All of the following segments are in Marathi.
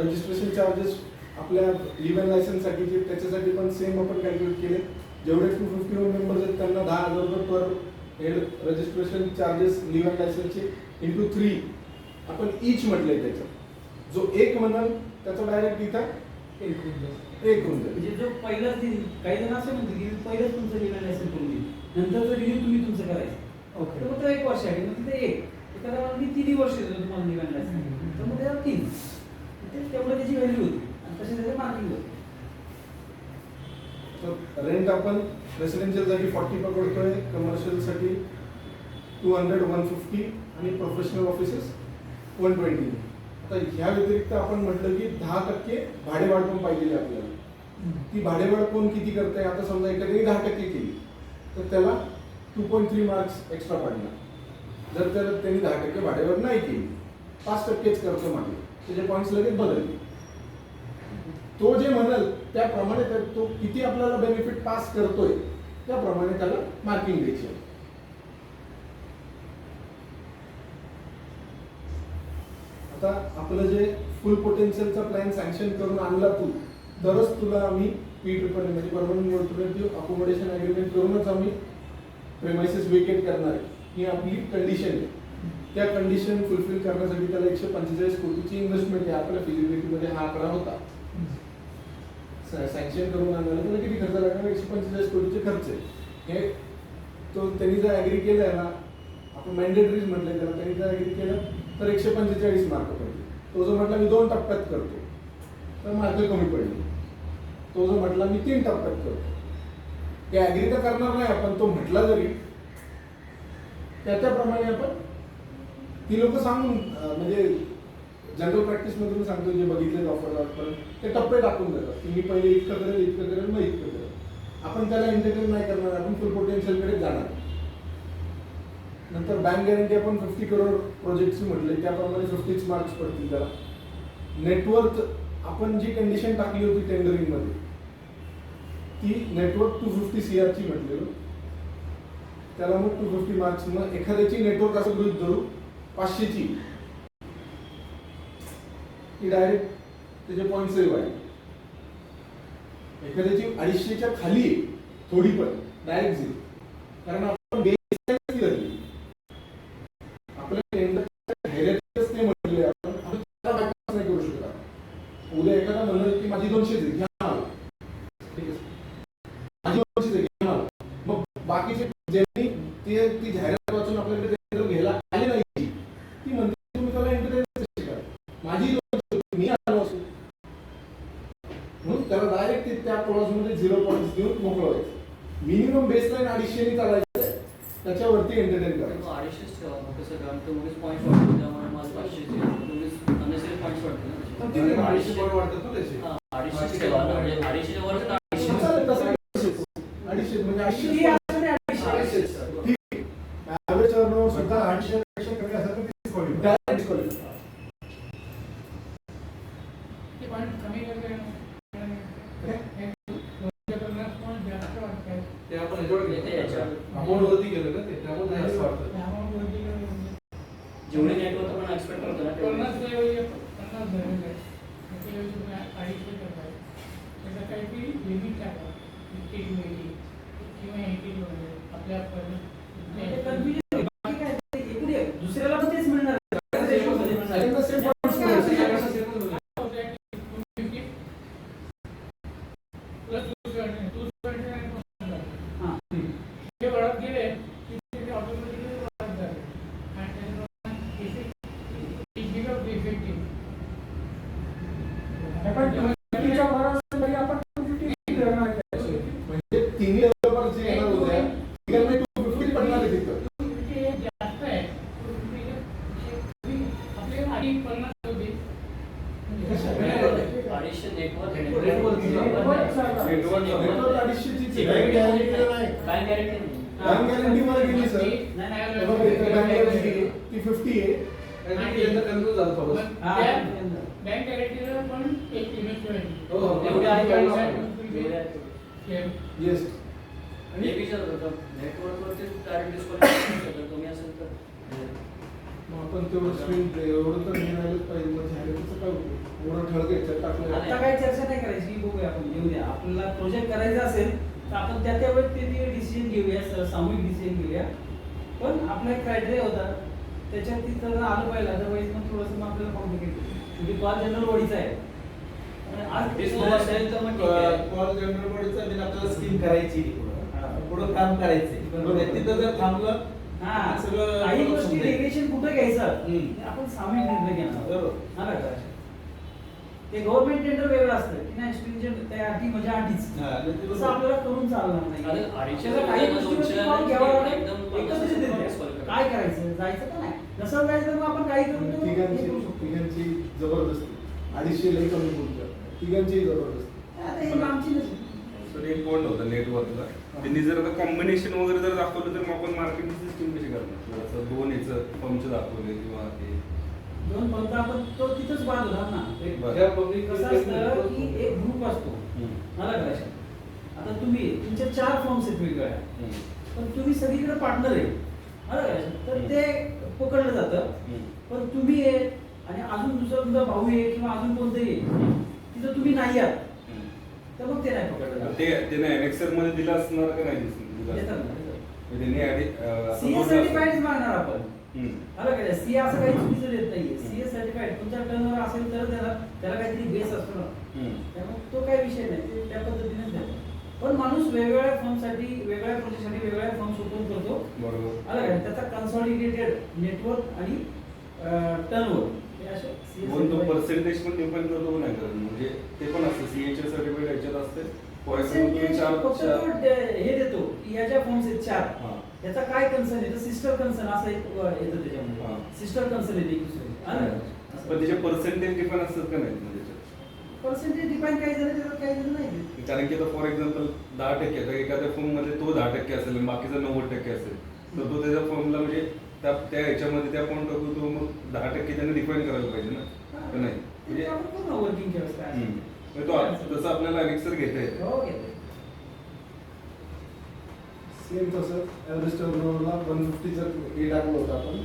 रजिस्ट्रेशन चार्जेस आपल्या लिव्हन लायसन्ससाठी जे त्याच्यासाठी पण सेम आपण कॅल्क्युलेट केले. जेवढे टू फिफ्टी वन मेंबर्स आहेत त्यांना दहा हजार रुपये पर हेड रजिस्ट्रेशन चार्जेस लिव्हन लायसन्सचे इंटू थ्री आपण इच म्हटलंय त्याचं जो एक म्हणाल त्याचा डायरेक्ट इथं एक होऊन जाईल. म्हणजे जो पहिलाच दिन काही जण असे म्हणतात की पहिलंच तुमचं लिव्ह लायसन करून देईल. नंतरचं रिन्यू तुम्ही तुमचं करायचं. ओके. तर मग तो एक वर्ष आहे. मग तिथे एक. एखादा म्हणून मी तिन्ही वर्ष देतो तुम्हाला लिव्ह लायसन तर मग त्याला तीन. ते तेवढं त्याची व्हॅल्यू होती. आणि तसे त्याचे मार्किंग होते. तर रेंट आपण रेसिडेन्शियलसाठी फॉर्टी पकडतोय कमर्शियलसाठी टू हंड्रेड वन फिफ्टी आणि प्रोफेशनल ऑफिसेस वन ट्वेंटी आता ह्या व्यतिरिक्त आपण म्हटलं की दहा टक्के भाडेवाढ पण पाहिजे आपल्याला. ती भाडेवाढ कोण किती करताय? आता समजा एखाद्याने दहा टक्के केली तर त्याला two point three marks extra पडणार. जर त्याला त्यांनी दहा टक्के भाडेवाढ नाही केली पाच टक्केच करतो मागे. त्याचे पॉईंट्स लगेच बदलले तो जे म्हणाल त्याप्रमाणे त्या- तो किती आपल्याला बेनिफिट पास करतोय त्याप्रमाणे त्याला मार्किंग द्यायची आहे. आता आपलं जे फुल पोटेन्शियलचा प्लॅन सँक्शन करून आणला तू तरच तुला आम्ही पी ट्रिपल म्हणजे परमनंट मोल्टरनेटिव्ह अकोमोडेशन अग्रीमेंट करूनच आम्ही प्रेमायसेस वेकेट करणार आहे. ही आपली कंडिशन आहे. त्या कंडिशन फुलफिल करण्यासाठी त्याला एकशे पंचेचाळीस कोटीची इन्व्हेस्टमेंट आहे आपल्या फिजिबिलिटीमध्ये हा आकडा होता. सँक्शन करून आणायला त्याला किती खर्च लागणार? एकशे पंचेचाळीस कोटीचे खर्च आहे. हे तो त्यांनी जर ॲग्री केलं ना आपण मॅन्डेटरीज म्हटलं त्याला त्यांनी जर ॲग्री केलं तर एकशे पंचेचाळीस मार्क पडले तो जो म्हटला मी दोन टप्प्यात करतो तर मार्क कमी पडले. तो जो म्हटला मी तीन टप्प्यात करतो. ते ॲग्री तर करणार नाही आपण तो म्हटला जरी त्याच्याप्रमाणे आपण ती लोक सांगून म्हणजे जनरल प्रॅक्टिस मधून सांगतो जे बघितले ऑफर आपण ते टप्पे टाकून देतात. की मी पहिले इतकं करेल इतकं करेल मग इतकं करेल. आपण त्याला इंटरटेन नाही करणार आपण फुल पोटेन्शियलकडे जाणार. नंतर बँक गॅरंटी आपण फिफ्टी करोड प्रोजेक्टची म्हटले त्याप्रमाणे फिफ्टीच मार्क्स पडतील त्याला. नेटवर्क आपण जी कंडिशन टाकली होती टेंडरिंगमध्ये ती नेटवर्क टू फिफ्टी सी आरची म्हटलेलं. त्याला मग टू फिफ्टी मार्क्स मग एखाद्याची नेटवर्क असं गृहित धरू पाचशेची ती डायरेक्ट त्याचे पॉईंट सेव्ह आहे. एखाद्याची अडीचशेच्या खाली आहे थोडी पण डायरेक्ट झिरो कारण आपण बेस धरली आपल्या टेंडरच्या धैर्यातच ते म्हटले आपण आपण त्याला bypass नाही करू शकत उद्या एखादा म्हणलं की माझी दोनशे आहे घ्या मला. ठीक आहे माझी दोनशे आहे घ्या मला. मग बाकीचे ज्यांनी ते ती जाहिरात वाचून आपल्याकडे टेंडर घ्यायला आले नाही ती म्हणते तुम्ही त्याला एंटरटेन करा माझी दोनशे होती, मी आलो असतो म्हणून त्याला डायरेक्ट त्या क्लॉजमध्ये झिरो पॉईंट देऊन मोकळं व्हायचं मिनिमम बेसलाईन अडीचशे चालायचं त्याच्यावरती एंटरटेन करायचं अडीचशेच ठेवा मग कसं कारण तो उगीच पॉईंट वाढतो त्यामुळे मला पाचशे उगीच अननेसरी पॉईंट्स वाढते ना पण त्याचे. ते अडीचशे पॉईंट वाढतात ना त्याचे हा, अडीचशेच ठेवा ना म्हणजे अडीचशे वर तर अडीचशे चालेल, तसं अडीचशे अडीचशे म्हणजे किती अडीचशे असतं ते अडीचशे. ठीक ॲव्हरेज टर्नओव्हर सुद्धा of 350 घेऊ द्या आपल्याला प्रोजेक्ट करायचा असेल तर आपण त्या त्या वेळेस ते ते डिसिजन घेऊया सामूहिक डिसिजन घेऊया. पण आपला एक क्रायटेरिया होता त्याच्यात तिथं आलं पाहिजे अदरवाईज मग थोडंसं मग आपल्याला कॉम्प्लिकेट शेवटी कॉल जनरल बॉडीचा आहे. आज. कॉल जनरल बॉडीचा दिन आपल्याला स्कीम करायची पुढं. काम बरोबर. तिथं जर थांबलं हा. सगळं काही गोष्टी. डेव्हिएशन कुठं घ्यायचं? आपण सामूहिक निर्णय घेणार बरोबर. हा ते गव्हर्नमेंट टेंडर वेगळं असतं की नाही stringent त्या अटी म्हणजे अटीच आणि ते तसं आपल्याला करून चालणार नाही काही रुपयाला गोष्टी दोनशे call घ्यावा आणि लागेल. एकदम एकच पन्नास दिवशी रुपये देते. call करा. काय करायचं जायचं का नाही नसेल जायचं तर मग आपण काही करू तर हे तिघांची. तिघांची जबरदस्ती अडीचशे लई कमी बोलतो तिघांची जबरदस्ती आता हे आमची नसेल. सर एक पॉईंट होता नेटवर्कला त्यांनी जर आता कॉम्बिनेशन वगैरे जर दाखवलं तर मग आपण मार्केटिंग सिस्टीम कशी करणार दोन याचं पंच दाखवले किंवा ते दोन पंत आपण तो तिथंच बाद होणार ना ते बरं. ह्या public कसं असतं की एक ग्रुप असतो. मला करायचं आता तुम्ही तुमचे चार फॉर्म्स आहेत वेगवेगळ्या. पण तुम्ही सगळीकडे पार्टनर आहे मला करायचं तर ते पकडलं जातं. पण तुम्ही आहे आणि अजून दुसरा तुमचा भाऊ आहे किंवा अजून कोणतंही तिथं तुम्ही नाही आहात. तर मग ते नाही पकडलं जात ते त्याने एनेक्सरमध्ये दिलं असणार का नाही दिसणार? म्हणजे त्यांनी. मागणार आपण मला काय सीए असं काही चुकीचं देत नाहीये सीए सर्टिफाईड तुमच्या टर्नवर असेल तर त्याला त्याला काहीतरी बेस असतो ना. त्यामुळे तो काही विषय नाही त्या पद्धतीनेच देतो. पण माणूस वेगवेगळ्या फॉर्मसाठी वेगवेगळ्या प्रोजेक्टसाठी वेगवेगळ्या फॉर्म ओपन करतो. बरोबर. आलं काय त्याचा कन्सॉलिडेटेड नेटवर्क आणि टर्नओव्हर हे तो. पर्सेंटेज पण डिपेंड करतो नाही करत. म्हणजे ते पण असतं. सीएच्या सर्टिफिकेट ह्याच्यात असते. हे देतो फॉर्म्स आहेत चार. त्याचा काय कन्सर्न येतं सिस्टर कन्सर्न असं एक येतं. त्याच्यामध्ये. सिस्टर कन्सर्न येते पण त्याचे पर्सेंटेज डिपेंड असतात का नाही? म्हणजे? पर्सेंटेज डिपेंड काही झालं त्याच्यात काही झालं नाही. कारण की आता फॉर एक्झाम्पल दहा टक्के आता एखाद्या फॉर्ममध्ये तो दहा टक्के असेल बाकीचा नव्वद टक्के असेल. तर तो त्याच्या फॉर्मला म्हणजे त्या त्या ह्याच्यामध्ये त्या पॉईंट टाकून तो मग दहा टक्के त्याने डिफाईन करायला पाहिजे ना? नाही? म्हणजे. म्हणजे तो तसं आपल्याला अनेक्सर घेता येतं. हो सेम तसं ॲव्हरेज टर्नओव्हरला वन फिफ्टी जर हे टाकलं होतं आपण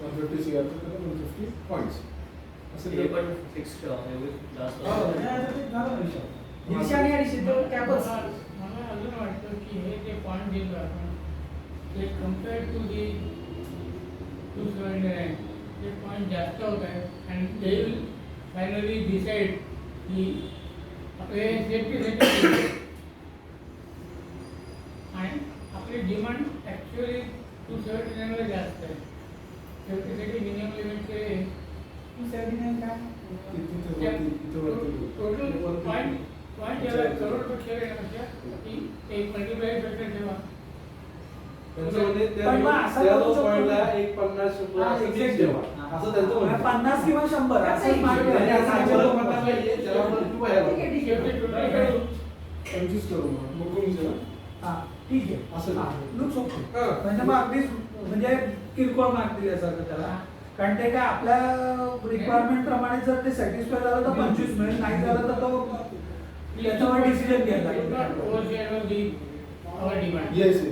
वन फिफ्टी सी आर तर वन फिफ्टी पॉईंट्स असं हे ते पण फिक्स एवढे जास्त हो, ते आणि अडीचशे तो कॅपच मला अजून वाटतं की हे जे पॉईंट दिलं आपण ते compare to the two nine ते पॉईंट जास्त होत आहे. And they will finally decide की आपले सेफ्टीसाठी पन्नास किंवा शंभर असं नाही, मागणी नाही, आहे. असं शंभर पन्नासला ये, त्याला आपण किंवा ह्याला. ठीक आहे, ठीक आहे. शेवटी टोटल करू पंचवीस करू मग. हा, ठीक आहे असं हा. हा. म्हणजे मग अगदीच म्हणजे किरकोळ मार्क दिल्यासारखं त्याला. कारण ते काय आपल्या रिक्वायरमेंट प्रमाणे जर ते सॅटिस्फाय झालं तर पंचवीस मिळेल नाही झालं तर तो त्याच्यावर डिसिजन घ्यायला येस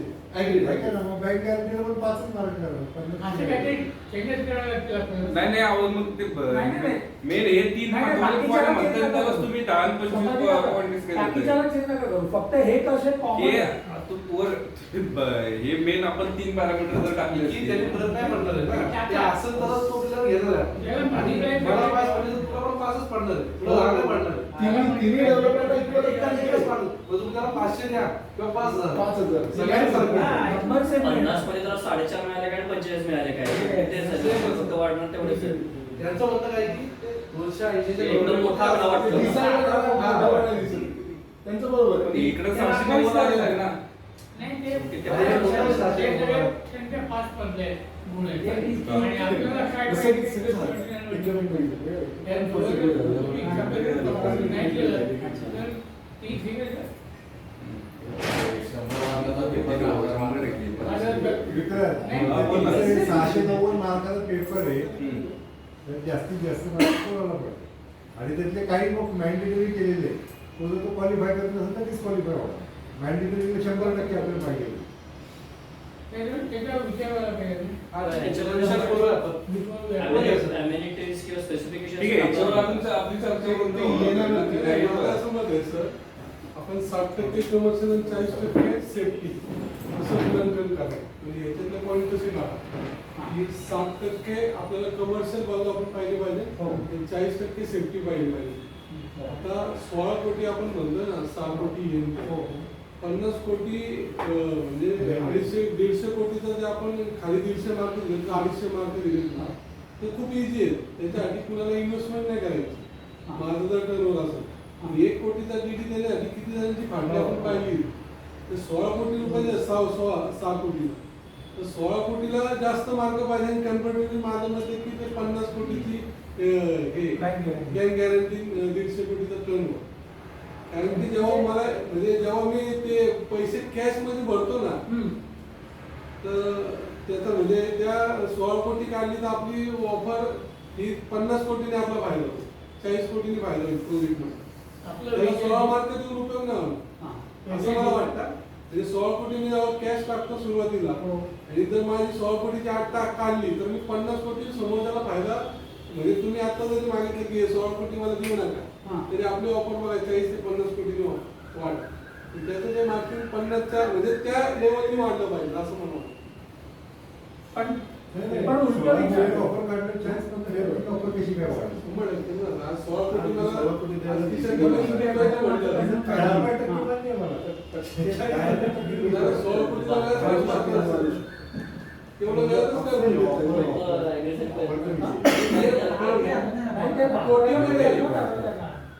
नाही नाही मग ते. मेन हे तीन. तुम्ही दहा पंचवीस फक्त हे कसे हे हे मेन आपण तीन पॅरामीटर जर टाकले की त्यांनी परत नाही पडणार आहे ना ते असं तरच तो आपल्याला घेणार आहे. मला. पडले तर तुला पण पाचच पडणार आहे. तुला नाही पडणार आहे. तिन्ही तिन्ही डेव्हलपमेंट तुला एकाच एकच पडणार. मग तुम्ही त्याला पाचशे द्या किंवा पाच हजार पाच हजार. सगळ्यांनी सारखं. पन्नासमध्ये जरा साडेचार मिळाले काय पंचेचाळीस मिळाले काय. फक्त वाढणार तेवढेच. त्यांचं म्हणणं काय की दोनशे ऐंशीच्या एकदम मोठा वाटतो. त्यांचं बरोबर. इकडे आहे ना सहाशे नव्वद मार्काचा पेपर आहे. जास्तीत जास्त मार्क कोणाला पडते आणि त्यातले काही लोक मॅन्डेटरी केलेले. तो जर तो क्वालिफाय करत नसेल तर डिस्क्वालिफाय होणार मॅन्डेटरीला शंभर टक्के आपल्याला पाहिजे. आपण. साठ टक्के कमर्शियल आणि चाळीस टक्के सेफ्टी असं मूल्यांकन करा. म्हणजे याच्यातले पॉईंट कसे काढा की साठ टक्के आपल्याला कमर्शियल बाजू आपण पाहिजे. पाहिजे आणि चाळीस टक्के सेफ्टी पाहिजे. पाहिजे आता सोळा कोटी आपण म्हणतो ना सहा कोटी येईल पन्नास कोटी म्हणजे अडीचशे दीडशे कोटीचं जे आपण खाली दीडशे मार्क दिले तर अडीचशे मार्क दिले ना, ते खूप इझी आहे. त्याच्यासाठी कुणाला इन्व्हेस्टमेंट नाही करायची. माझं जर ठरवलं असेल आणि एक कोटीचा डीडी देण्यासाठी किती जणांची फांडी आपण पाहिली. तर सोळा कोटी रुपये सहा सोळा सहा कोटी तर सोळा कोटीला जास्त मार्क पाहिजे आणि कम्पॅरेटिव्हली माझं मत आहे की ते पन्नास कोटीची हे गॅरंटी दीडशे कोटीचा टर्न कारण की जेव्हा मला म्हणजे जेव्हा मी ते पैसे कॅशमध्ये भरतो ना. तर त्याचा म्हणजे त्या सोळा कोटी काढली तर आपली ऑफर ही पन्नास कोटीने आपला फायदा होतो चाळीस कोटीने फायदा होईल प्रोजेक्टमध्ये आपलं त्याला सोळा मार्क देऊन उपयोग नाही. असं मला वाटतं म्हणजे सोळा कोटीने जेव्हा कॅश टाकतो सुरुवातीला हो. आणि जर माझी सोळा कोटीची आठ टाक काढली तर मी पन्नास कोटी समोरच्याला फायदा म्हणजे तुम्ही आता जरी मागितलं की सोळा कोटी मला देऊ. नका तरी आपली ऑफर बघा चाळीस ते पन्नास कोटीने वा- वाढ त्याचं जे मार्केट पन्नासच्या म्हणजे त्या लेवलनी वाढलं पाहिजे असं वाटतं पण. कोटी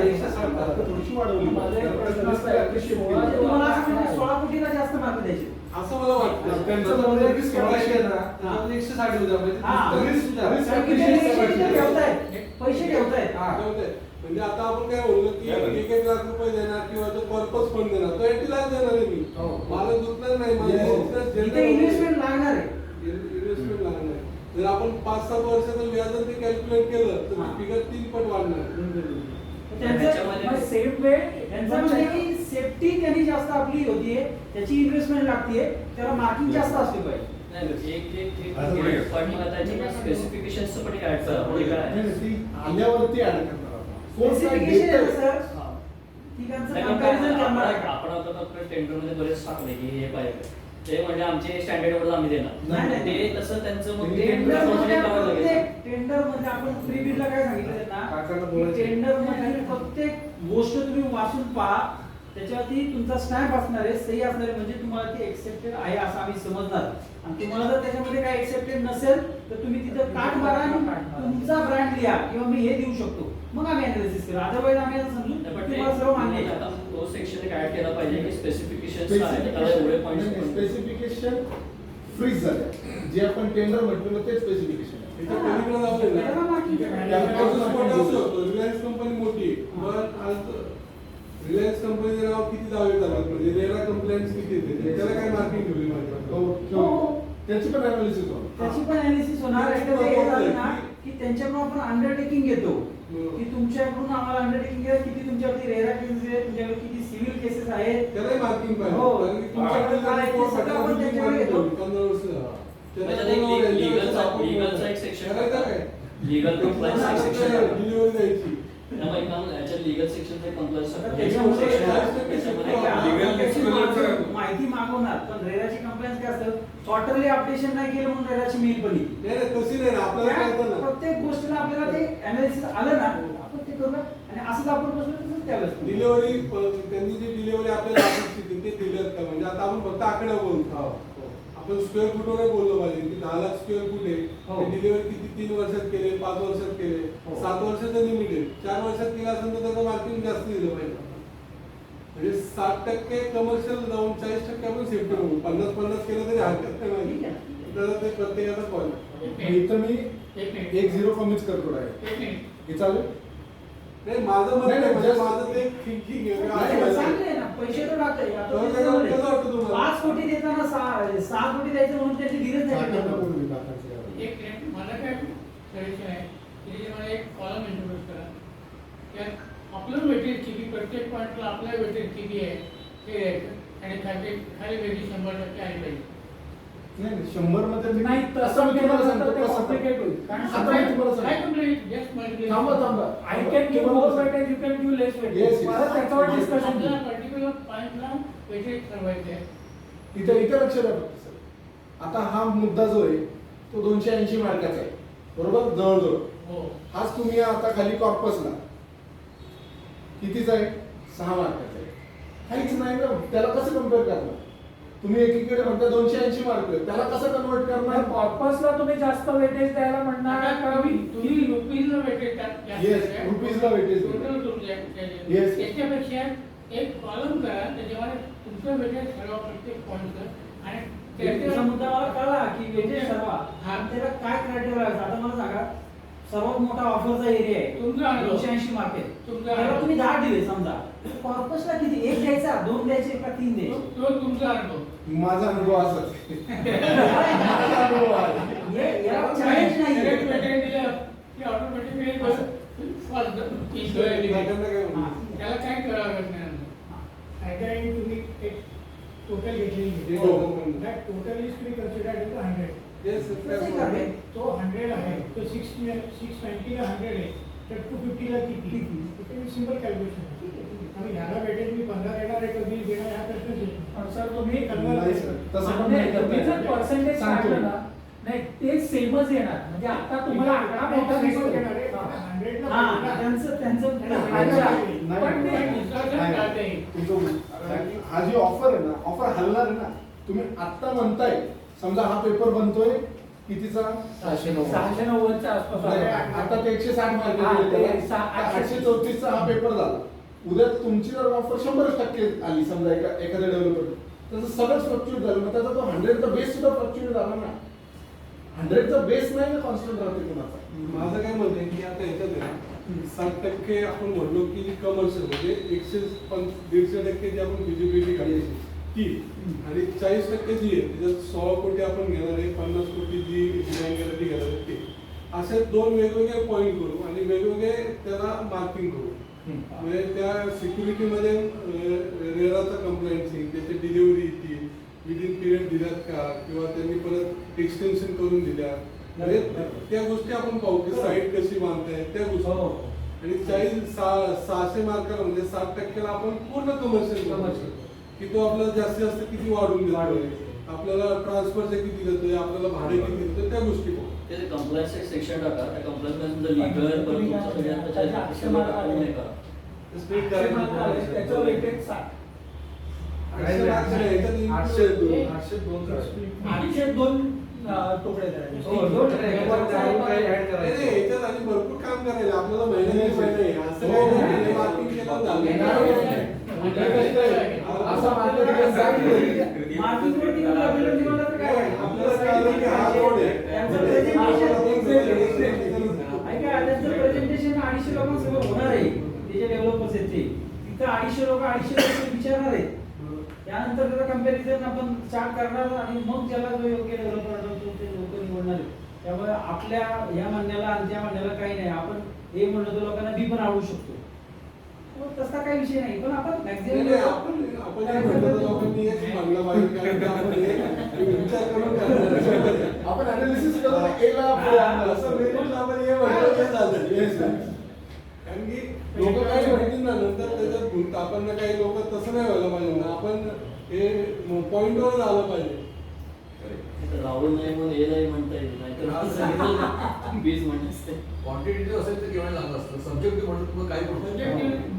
एकशे साठ टक्के थोडीशी वाढवली. माझा एक प्रश्न असा आहे. की सोळा तर तुम्हाला असं म्हणजे सोळा कोटीला जास्त मार्क द्यायचे. असं मला वाटतं. त्यांचं म्हणणं आहे की सोळाशे आहे? ना, एकशे साठ. म्हणजे हा. ते पैसे ठेवतायत हा. म्हणजे आता आपण काय बोललो की. एक एक लाख रुपये देणार किंवा तो पर्पज फंड देणार. तो एटी लाख देणार आहे मी. हो. मला दुखणार नाही. माझ्या हो. इन्व्हेस्टमेंट लागणार आहे. इन्व्हेस्टमेंट लागणार आहे. जर आपण पाच सात वर्षाचं व्याज जर ते कॅल्क्युलेट केलं तर हा. फिगर तीन पट वाढणार त्यांचं त्याच्यामध्ये- त्यांचं म्हणजे सेफ्टी त्यांनी जास्त आपली होतीये त्याची इन्व्हेस्टमेंट लागतीये त्याला मार्किंग जास्त असली पाहिजे नाही, एक एक एक आता पुढे घ्या. पण मला त्याच्या स्पेसिफिकेशन्स पण एक ऍड करा पुढे काय नाही, नाही, ती आल्यावरती ऍड करणार आपण. कोण काय स्पेसिफिकेशन आहे देतंय? ना सर ठिकाणचं नाही, पण काय कंपॅरिझन आपण करणार आपण आता फक्त टेंडरमध्ये बरेच टाकले की हे पाहिजे ते म्हणजे आमचे स्टँडर्ड वर आम्ही देणार नाही, नाही. ते तसं त्यांचं मग ते टेंडरमध्ये करावं लागेल प्रत्येक टेंडरमध्ये आपण प्री बिडला काय सांगितलं काकांना त्यांना बोलायचं. टेंडरमध्ये प्रत्येक गोष्ट तुम्ही वाचून पहा त्याच्यावरती तुमचा स्टॅम्प असणार आहे सही असणार आहे म्हणजे तुम्हाला ती एक्सेप्टेड आहे असं आम्ही समजणार आणि तुम्हाला जर त्याच्यामध्ये काय एक्सेप्टेड नसेल तर तुम्ही तिथं काट मारा आणि तुमचा ब्रँड लिहा किंवा मी हे देऊ शकतो मग आम्ही अनालिसिस करू अदरवाईज आम्ही असं समजू नाही, पण ते तुम्हाला सर्व मान्य आहे. तो सेक्शन एक ऍड केला पाहिजे की आहेत, त्याला एवढे पॉईंट्स स्पेसिफिकेशन फ्रीज झाले. जे आपण टेंडर म्हटलं ते स्पेसिफिकेशन. रिलायन्स कंपनी मोठी. आहे. पण आज रिलायन्स कंपनीचं नाव किती दावे झाले म्हणजे रेरा कंप्लेंट्स किती येते त्याला काय मार्किंग ठेवली हो. पाहिजे त्याची पण अनालिसिस होईल त्याची पण अनालिसिस होणार. हे ना की त्यांच्याकडून आपण अंडरटेकिंग घेतो. की तुमच्याकडून आम्हाला अंडरटेकिंग घ्या किती तुमच्यावरती रेरा केसेस आहेत तुमच्याकडे किती सिव्हिल केसेस आहेत त्यालाही मार्किंग पाहिजे हो. कारण की तुमच्याकडे काय ते report सगळं आपण त्याच्यावर घेतो. पंधरा वर्ष झाली. त्याच्या त्याच्यात एक कोणावर legal- यांच्यावर legalचा- आपण legalचा एक section करायचं काय? लिगल कंप्लायन्स एक सेक्शन डिलिव्हरी द्यायची लिगल माहिती मागवणार. पण रेराची कंप्लेंट काय असतं? क्वार्टरली अपडेशन नाही केलं म्हणून रेराची मेल पण प्रत्येक गोष्टीला आपल्याला ते अनालिसिस आलं ना. आपण ते करूया आणि असंच आपण बसलो त्यावेळेस. डिलिव्हरी त्यांनी जी डिलिव्हरी आपल्याला ते का म्हणजे आता आपण फक्त आकडे बोलतो आपण स्क्वेअर फुटवर बोललो पाहिजे की दहा लाख स्क्वेअर फूट हो. आहे डिलिव्हरी किती तीन वर्षात केले पाच वर्षात केले हो. सात वर्षाचं लिमिट आहे. चार वर्षात केलं असेल तर त्याचं मार्किंग जास्त दिलं पाहिजे. म्हणजे साठ टक्के कमर्शियल जाऊन चाळीस टक्के आपण सेफ्टी बघू पन्नास पन्नास केलं तरी हरकत नाही. तर ते प्रत्येकाचा पॉईंट इथं मी एक झिरो कमीच करतो आहे हे चालेल नाही माझं मत नाही, म्हणजे माझं ते थिंकिंग ना पैसे तर आता ते? पाच कोटी देताना सहा सहा कोटी द्यायचं म्हणून त्यांनी नाही. एक मिनिट मला काय सजेशन आहे की मला एक कॉलम इंट्रोड्यूस करा. त्यात आपलं वेटेज किती प्रत्येक पॉईंटला आपलं वेटेज किती आहे ते द्यायचं. आणि खाली खाली वेटेज शंभर टक्के आहे पाहिजे. शंभरमध्ये नाही तसं मी केलं तुम्हाला तर सांगतो ते कॉम्प्लिकेट होईल. कारण आता मी तुम्हाला काय सांगतो थांबा थांबा. I can give more weightage you can give less weightage. परत त्याच्यावर डिस्कशन आपल्याला पर्टिक्युलर पॉईंटला वेटेज ठरवायचे आहे इथे इथे लक्ष द्या फक्त सर. आता हा मुद्दा जो आहे तो दोनशे ऐंशी मार्काचा आहे. बरोबर? जवळजवळ. हो. हाच तुम्ही आता खाली कॉर्पसला. कितीचा आहे? सहा मार्काचा आहे. काहीच नाही ना. त्याला कसं कंपेअर करणार? तुम्ही एकीकडे म्हणता दोनशे ऐंशी मार्क त्याला कसं कन्वर्ट करणार? कॉर्पसला तुम्ही जास्त वेटेज द्यायला म्हणणार आता का? तुम्ही तुम्ही रुपीजला वेटेज Yes, रुपीजला तुमच्या Yes. त्याच्यापेक्षा एक कॉलम करा त्याच्यामध्ये तुमचं वेटेज ठरवा प्रत्येक पॉईंटचं आणि त्याच्या मुद्दा मला कळला की वेटेज ठरवा हा. त्याला काय क्रायटेरिया आहे आता मला सांगा. सर्वात मोठा ऑफरचा एरिया आहे. तुमचा. दोनशे ऐंशी मार्क आहे तुमचा त्याला. तुम्ही दहा दिले समजा. कॉर्पसला किती? एक द्यायचा दोन द्यायचे का तीन द्यायचे? तो तुमचा अनुभव माझा अनुभव. हे- याला चॅलेंज नाही? त्याला काय करावं लागत नाही टोटल घेतलेली हो. That total is to be करते. तो हंड्रेड आहे तो सिक्स सिक्स नाईन्टीला हंड्रेड आहे तर टू फिफ्टीला किती? इथे सिंपल कॅल्क्युलेशन आणि ह्याला वेटेज मी पंधरा देणार आहे कधी देणार हा. सर तुम्ही पर्सेंटेज काढलं. ना नाही ते सेमच येणार. म्हणजे आता तुम्हाला आकडा मोठा दिसतो येणार आहे. हा. जी ऑफर आहे ना ऑफर हलणार आहे ना. तुम्ही आत्ता म्हणताय समजा हा पेपर बनतोय कितीचा? सहाशे नव्वदच्या आसपास. आता ते एकशे साठ मार्क हा, ते आठशे- आठशे चौतीसचा हा पेपर झाला. उद्या तुमची जर ऑफर शंभरच टक्के आली समजा एका एखाद्या डेव्हलपर त्याचं सगळं फ्लक्च्युएट झालं. मग त्याचा तो हंड्रेडचा बेस सुद्धा फ्लक्च्युएट झाला ना. हंड्रेडचा बेस नाही ना कॉन्स्टंट राहते कुणाचा? माझं काय आहे की आता याच्यात आहे ना साठ टक्के आपण म्हणलो की कमर्शियल म्हणजे एकशे पं- दीडशे टक्के जी आपण फिजिबिलिटी काढायची ती आणि चाळीस टक्के जी आहे त्याच्यात सोळा कोटी आपण घेणार आहे पन्नास कोटी जी डिझाईन गॅलरी घेणार आहे ते. असे दोन वेगवेगळे पॉईंट करू आणि वेगवेगळे त्याला मार्किंग करू. म्हणजे त्या सिक्युरिटीमध्ये रेराचा कंप्लायन्सिंग त्याची डिलिव्हरी येतील विदिन पिरियड दिल्यात का? किंवा त्यांनी परत एक्सटेन्शन करून दिल्या. म्हणजे त्या गोष्टी आपण पाहू की साईट कशी बांधताय त्या गोष्टी. हो. आणि चाळीस सहा सहाशे मार्काला म्हणजे साठ टक्क्याला आपण पूर्ण कमर्शियल Commercial. की तो आपल्याला जास्तीत जास्त किती वाढून देतोय? आपल्याला ट्रान्सफरचे किती देतोय आपल्याला भाडे किती देतोय त्या गोष्टी एक सेक्शन टाका त्या मध्ये लीगल परत तुमचं सगळ्यांचं हे दोन करायचे. तुकडे करायचे. हो, करायचं. याच्यात आणि भरपूर काम करायला. आपल्याला महिन्याने महिने आहे. असं प्रेझेंटेशन अडीचशे लोकांसमोर होणार आहे ते जे डेव्हलपर्स आहेत ते तिथं अडीचशे लोक अडीचशे लोक विचारणार आहेत त्यानंतर त्याचा कंपॅरिझन आपण स्टार्ट करणार आणि मग ज्याला जो योग्य डेव्हलपर आढळतो ते लोक निवडणार आहेत त्यामुळे आपल्या या म्हणण्याला आणि त्या म्हणण्याला काही नाही. आपण हे म्हणलं तर लोकांना बी पण आवडू शकतो. तसा काही विषय नाही. पण आपण आपण मॅक्झिमम आपण काय म्हणतो तर लोकांनी हेच म्हणलं पाहिजे कारण की आपण विचार करून करणार आहे. आपण अनालिसिस करून एला आपण असं वेगळं आपण हे म्हणतो ते झालं. Yes, sir. कारण की लोक काय म्हणतील ना नंतर त्याच्यात गुंत आपण ना काही लोक तसं नाही व्हायला पाहिजे ना आपण हे पॉइंटवर आलं पाहिजे. राहुल नाही म्हणून हे नाही म्हणता येईल नाहीतर बीज म्हणते क्वांटिटेटिव्ह असेल तर केव्हा चांगलं असतं सब्जेक्टिव्ह म्हणतो तुम्हाला काही म्हणतो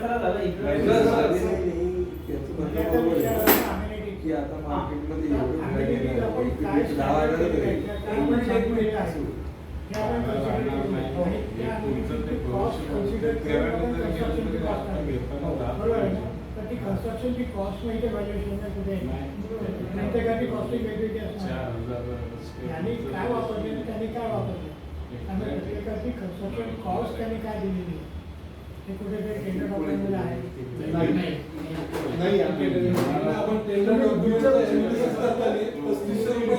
कचरा झाला इकडं. की आता मार्केटमध्ये कन्स्ट्रक्शनची कॉस्ट माहिती व्हॅल्युएशन कुठे प्रत्येकाची कॉस्टिंग वेगवेगळी असणार. आणि काय वापरले त्यांनी काय वापरले? आणि प्रत्येकाची कन्स्ट्रक्शन कॉस्ट त्यांनी काय दिलेली आहे? कुठेतरी केंद्र डॉक्युमेंटमध्ये आहे. नाही. नाही. आपण टेंडर डॉक्युमेंटचा analysis करताना पस्तीसशे रुपये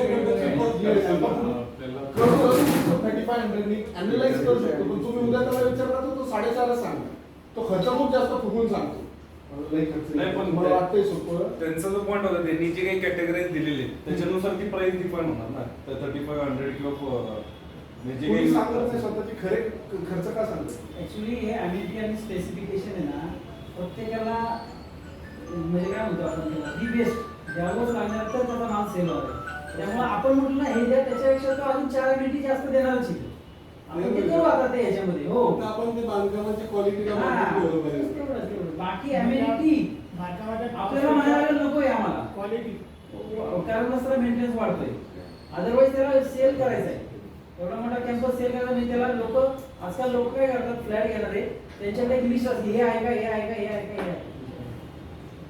थर्टी फाय हंड्रेड अनालाइज करू शकतो. पण तुम्ही उद्या त्याला विचारला तर तो साडेचारच सांगा तो खर्च खूप जास्त फुगून सांगतो. नाही, पण मला ते- वाटतंय सोपं? त्यांचा जो पॉईंट होता त्यांनी जी काही कॅटेगराईज दिलेली आहे, त्याच्यानुसार ती प्राइस डिफाईन होणार ना. तर थर्टी फाईव्ह हंड्रेड किंवा कोणी सांगत नाही काही स्वतःची खरे खर्च का सांगतो? ऍक्च्युली हे अमेरिकी आणि स्पेसिफिकेशन आहे ना प्रत्येकाला म्हणजे काय म्हणतो आपण त्याला? दी बेस्ट ज्यावेळेस लागणार तर त्याचा माल सेल होणार त्यामुळे आपण म्हटलं ना हे द्या त्याच्यापेक्षा तो अजून चार मिनिटी जास्त देणारच आहे. आपण ते करू आता ते ह्याच्यामध्ये हो. आपण ते बांधकामाची तेवढंच. बाकी अमेरिकी आपल्याला म्हणायला नको आहे आम्हाला. क्वालिटी कारण मेंटेनन्स वाढतोय. अदरवाईज त्याला सेल करायचं आहे एवढा मोठा कॅम्पस सेल करायचा म्हणजे त्याला लोक आजकाल लोक काय करतात फ्लॅट घेणारे त्यांच्याकडे एक लिस्ट असते हे आहे का हे आहे का हे आहे का हे आहे?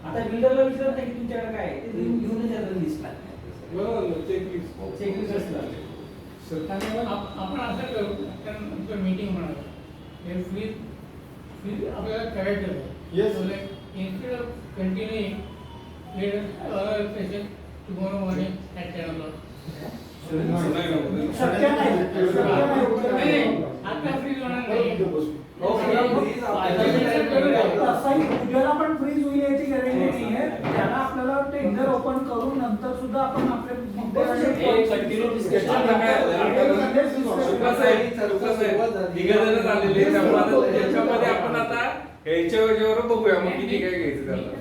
आता बिल्डरला विचारत नाही की तुमच्याकडे काय आहे? ते घेऊन घेऊनच येतात लिस्टला चेकलिस्ट असतात आप- आपण असं करू कारण मीटिंग होणार हे फ्रीज फ्रीज आपल्याला करायचं आहे. Yes. Instead of us session tomorrow morning at ten o शक्य नाही शक्य नाही आता फ्रीज होणार नाही उद्याला पण फ्रीज होईल याची गॅरंटी नाही आहे त्याला आपल्याला टेंडर ओपन करून नंतर सुद्धा आपण आपले मुद्दे कसं आहे, कसं आहे, त्याच्यामध्ये आपण आता ह्याच्या वेळेवर बघूया मग किती काय घ्यायचं त्याला.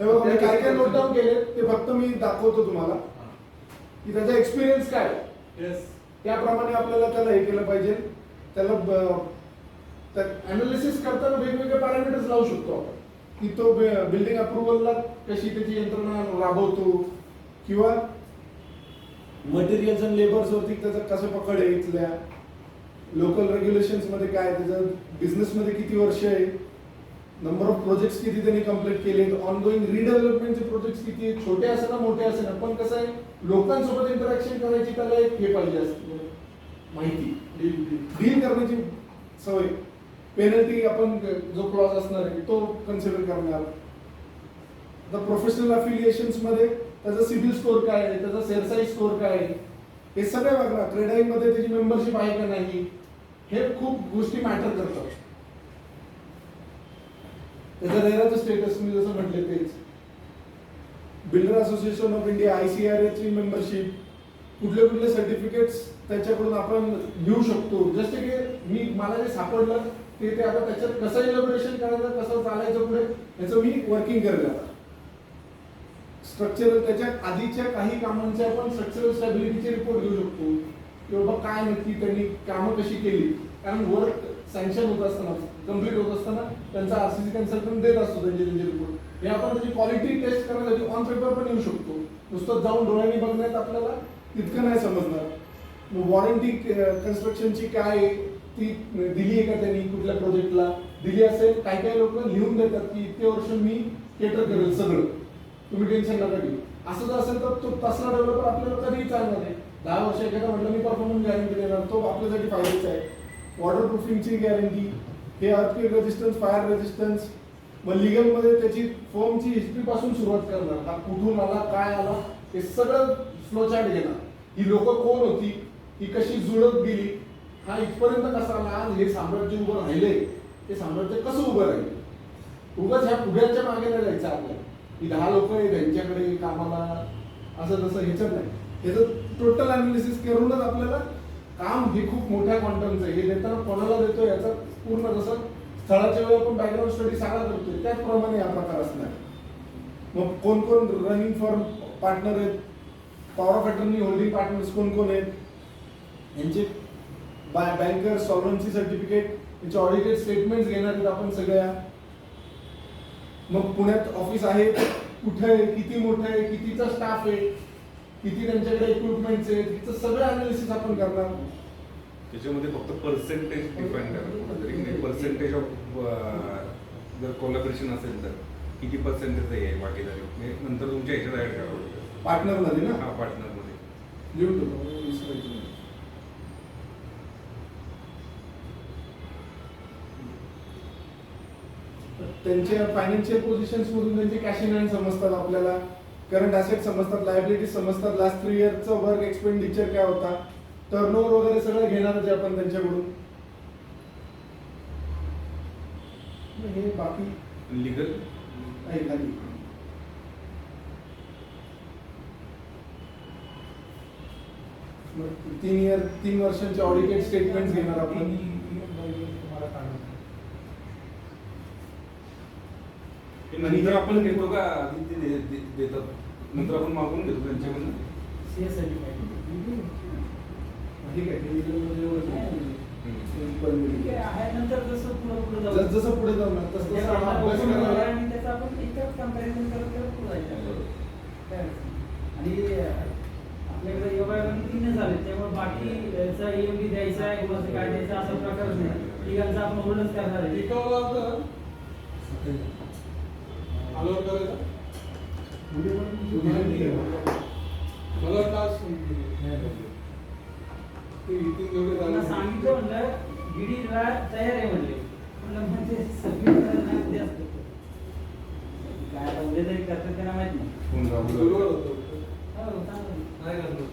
मी काय काय नोट डाऊन केले ते फक्त मी दाखवतो तुम्हाला. की त्याचा एक्सपिरियन्स काय. त्याप्रमाणे आपल्याला त्याला हे केलं पाहिजे. त्याला अनालिसिस करताना वेगवेगळे पॅरामीटर्स लावू शकतो आपण. की तो बिल्डिंग अप्रुव्हलला कशी त्याची यंत्रणा राबवतो किंवा मटेरियल्स आणि लेबर्स वरती त्याचा कसं पकड आहे इथल्या. लोकल रेग्युलेशन्समध्ये काय त्याचं बिझनेस मध्ये किती वर्ष आहे. नंबर ऑफ प्रोजेक्ट्स किती त्यांनी कंप्लीट केले? ऑनगोईंग रिडेव्हलपमेंटचे प्रोजेक्ट्स किती आहेत? छोटे असे ना मोठे असे ना? पण कसं आहे लोकांसोबत इंटरॅक्शन करायची त्याला एक हे पाहिजे असते. माहिती. डील करण्याची सवय. पेनल्टी आपण जो क्लॉज असणार आहे तो कन्सिडर करणार. आता प्रोफेशनल अफिलिएशन्समध्ये त्याचा सिबिल स्कोर काय आहे? त्याचा सेरसाईज स्कोर काय आहे? हे सगळे बघणार क्रेडाई मध्ये त्याची मेंबरशिप आहे का नाही? हे खूप गोष्टी मॅटर करतात. त्याचा रेराचं स्टेटस मी जसं म्हटले तेच. Builder association of India I C R ची मेंबरशिप कुठले कुठले सर्टिफिकेट्स त्याच्याकडून आपण घेऊ शकतो. जसे की मी मला जे सापडलं ते ते आता त्याच्यात कसं इलॉबरेशन करायचं कसं चालायचं पुढे याचं मी वर्किंग करेल आता स्ट्रक्चरल त्याच्या आधीच्या काही कामांचे आपण स्ट्रक्चरल स्टॅबिलिटीचे रिपोर्ट घेऊ शकतो. की बाबा काय नक्की त्यांनी कामं कशी केली. कारण वर्क सँक्शन होत असताना कंप्लीट होत असताना त्यांचा आरसीसी कन्सल्टंट देत असतो त्यांचे त्यांचे रिपोर्ट हे आपण त्याची क्वालिटी टेस्ट करण्यासाठी ऑन पेपर पण येऊ शकतो. नुसतं जाऊन डोळ्यांनी बघण्यात आपल्याला तितकं नाही समजणार. वॉरंटी कन्स्ट्रक्शनची काय आहे, ती दिली आहे का त्यांनी कुठल्या प्रोजेक्टला दिली असेल काही काही लोक लिहून देतात की इतके वर्ष मी केटर करेल सगळं. तुम्ही टेन्शन नका घेऊ. असं जर असेल तर तो तसला डेव्हलपर आपल्याला कधीही चालणार आहे दहा वर्ष एखादा म्हटलं मी परफॉर्मन्स गॅरंटी देणार तो आपल्यासाठी फायद्याचा आहे. वॉटर प्रूफिंगची गॅरंटी हे अर्थक्वेक रेजिस्टन्स फायर रेजिस्टन्स व लिगलमध्ये त्याची फॉर्मची हिस्ट्रीपासून सुरुवात करणार. हा कुठून आला काय आला हे सगळं फ्लोचार्ट घेणार. ही लोक कोण होती ही कशी जुळत गेली हा इथपर्यंत कसा आला आज हे साम्राज्य उभं राहिले ते साम्राज्य कसं उभं राहिले? उगाच ह्या पुढ्याच्या मागे नाही जायचं आपल्याला. की दहा लोक आहे त्यांच्याकडे कामाला असं तसं ह्याच्यात नाही. ह्याचं टोटल अनालिसिस करूनच आपल्याला काम हे खूप मोठ्या क्वांटमचं आहे. हे देताना कोणाला देतो याचा पूर्ण जसं स्थळाच्या वेळी आपण बॅकग्राऊंड स्टडी सारा करतोय त्याचप्रमाणे हा प्रकार असणार. मग कोण कोण रनिंग फॉर पार्टनर आहेत? Power of attorney holding partners कोण कोण आहेत? यांचे बाय बँकर सॉल्वन्सी सर्टिफिकेट यांचे ऑडिटेड स्टेटमेंट्स घेणार आहेत आपण सगळ्या. मग पुण्यात ऑफिस आहे कुठे आहे? किती मोठं आहे? कितीचा स्टाफ आहे? किती त्यांच्याकडे इक्विपमेंट्स आहेत सगळं अनालिसिस आपण करणार त्याच्यामध्ये फक्त पर्सेंटेज डिफाईन करा. पर्सेंटेज ऑफ जर कोलॅबरेशन असेल तर किती पर्सेंटेज आहे भागीदारी म्हणजे नंतर तुमच्या ह्याच्यात ऍड करा. पार्टनरमध्ये ना? हा पार्टनरमध्ये. लिहून नाही. त्यांच्या फायनान्शियल पोझिशन्स मधून त्यांचे कॅश इन हँड समजतात आपल्याला. करंट ॲसेट समजतात लायबिलिटी समजतात. लास्ट थ्री इयरचं वर्क एक्सपेंडिचर काय होता? टर्नओव्हर वगैरे सगळं घेणारच आहे आपण त्यांच्याकडून. हे बाकी? लिगल आहे खाली तीन इयर तीन वर्षांचे ऑडिटेड स्टेटमेंट घेणार आपण. नंतर आपण घेतो का देतात. नंतर आपण मागून घेतो त्यांच्याकडून. ठीक आहे नंतर जसं पुढं पुढं जाऊ. जस जसं पुढे जाऊ ना तसं तसं हा अभ्यास करायला आणि त्याचा आपण इतर कंपॅरिझन करत करत पुढे जायचं. काय अडचण नाही. आणि आपल्याकडे योगायोगाने तीन झाले त्यामुळे बाकी याचा EMD द्यायचा आहे ते काय द्यायचा असा प्रकारच नाही. तिघांचा आपण होल्डच करणार आहे. टिकवला होता आलोर करायचा मला वाटतं आज ते इथे जेवढे त्यांना झाले सांगितलं म्हणलं गिडीला तयार आहे म्हणले ते असतं. काय आता उद्या तरी करतात त्यांना माहीत नाही. फोन बरोबर होतं हो, चांगलं. नाही करणार